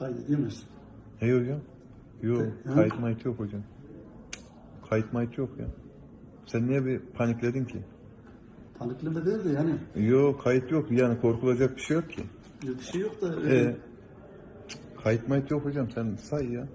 Kaydedemezsin. Ne hocam? Yok, Ha? kayıt mayıt yok hocam. Kayıt mayıt yok ya. Sen niye bir panikledin ki? Panikleme değil de yani Yok, kayıt yok. Yani korkulacak bir şey yok ki. bir şey yok da Ee, kayıt mayıt yok hocam. Sen say ya.